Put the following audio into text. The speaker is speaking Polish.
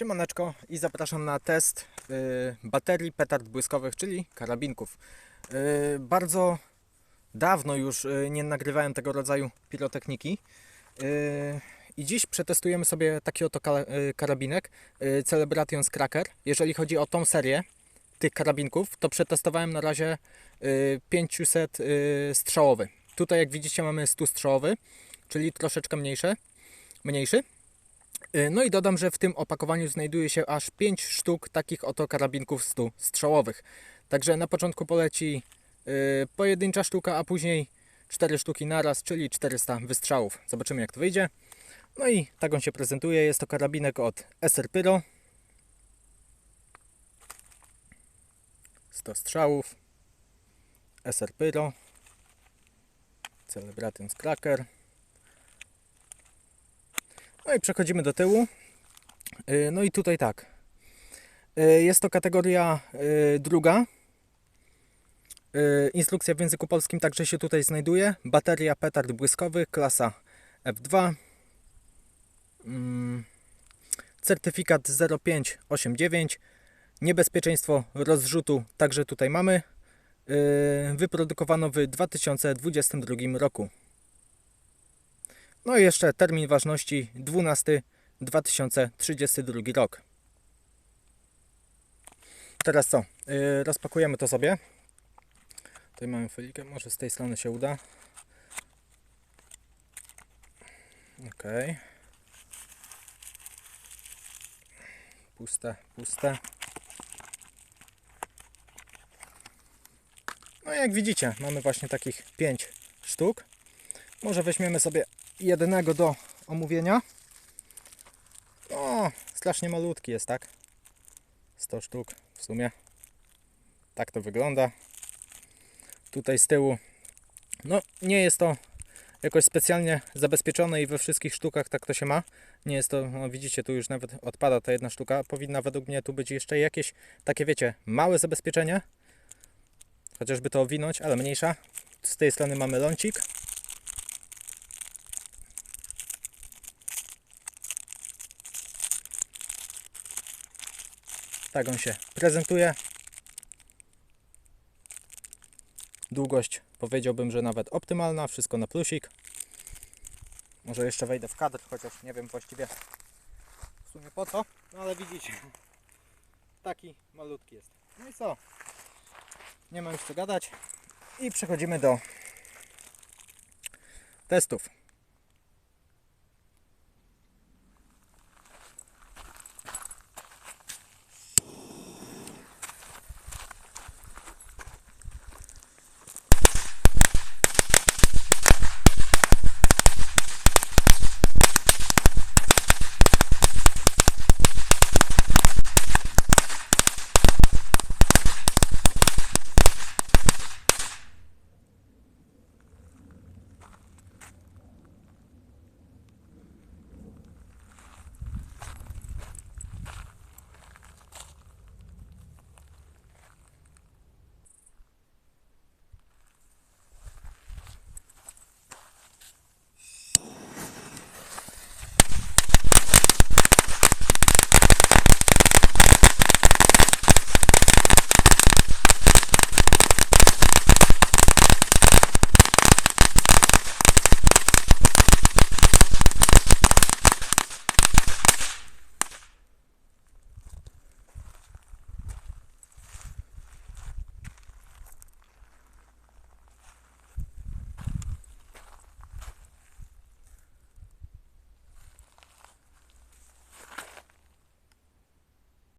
Siemaneczko i zapraszam na test y, baterii petard błyskowych, czyli karabinków. Y, bardzo dawno już y, nie nagrywałem tego rodzaju pirotechniki y, i dziś przetestujemy sobie taki oto ka- y, karabinek y, Celebration Cracker. Jeżeli chodzi o tą serię tych karabinków, to przetestowałem na razie y, 500 y, strzałowy. Tutaj jak widzicie mamy 100 strzałowy, czyli troszeczkę mniejsze, mniejszy. Y, No i dodam, że w tym opakowaniu znajduje się aż 5 sztuk takich oto karabinków 100 strzałowych. Także na początku poleci y, pojedyncza sztuka, a później 4 sztuki naraz, czyli 400 wystrzałów. Zobaczymy jak to wyjdzie. No i tak on się prezentuje. Jest to karabinek od SR Pyro. 100 strzałów. SR Pyro. Celebration Cracker. No i przechodzimy do tyłu. Yy, No i tutaj tak. Yy, Jest to kategoria yy, druga. Instrukcja w języku polskim także się tutaj znajduje. Bateria petard błyskowy, klasa F2. Mm, Certyfikat 0589. Niebezpieczeństwo rozrzutu także tutaj mamy. Wyprodukowano w 2022 roku. No i jeszcze termin ważności 12 2032 rok. Teraz co? Yy, rozpakujemy to sobie. Tutaj mamy folikę, może z tej strony się uda. Ok. Puste, puste. No jak widzicie, mamy właśnie takich 5 sztuk. Może weźmiemy sobie jednego do omówienia. O, strasznie malutki jest, tak? 100 sztuk w sumie. Tak to wygląda. Tutaj z tyłu, no nie jest to jakoś specjalnie zabezpieczone i we wszystkich sztukach tak to się ma. Nie jest to, no widzicie, tu już nawet odpada ta jedna sztuka. Powinna według mnie tu być jeszcze jakieś takie, wiecie, małe zabezpieczenie. Chociażby to owinąć, ale mniejsza. Z tej strony mamy lącik. Tak on się prezentuje. Długość powiedziałbym, że nawet optymalna, wszystko na plusik. Może jeszcze wejdę w kadr, chociaż nie wiem właściwie w sumie po co, no ale widzicie, taki malutki jest. No i co? Nie ma już co gadać i przechodzimy do testów.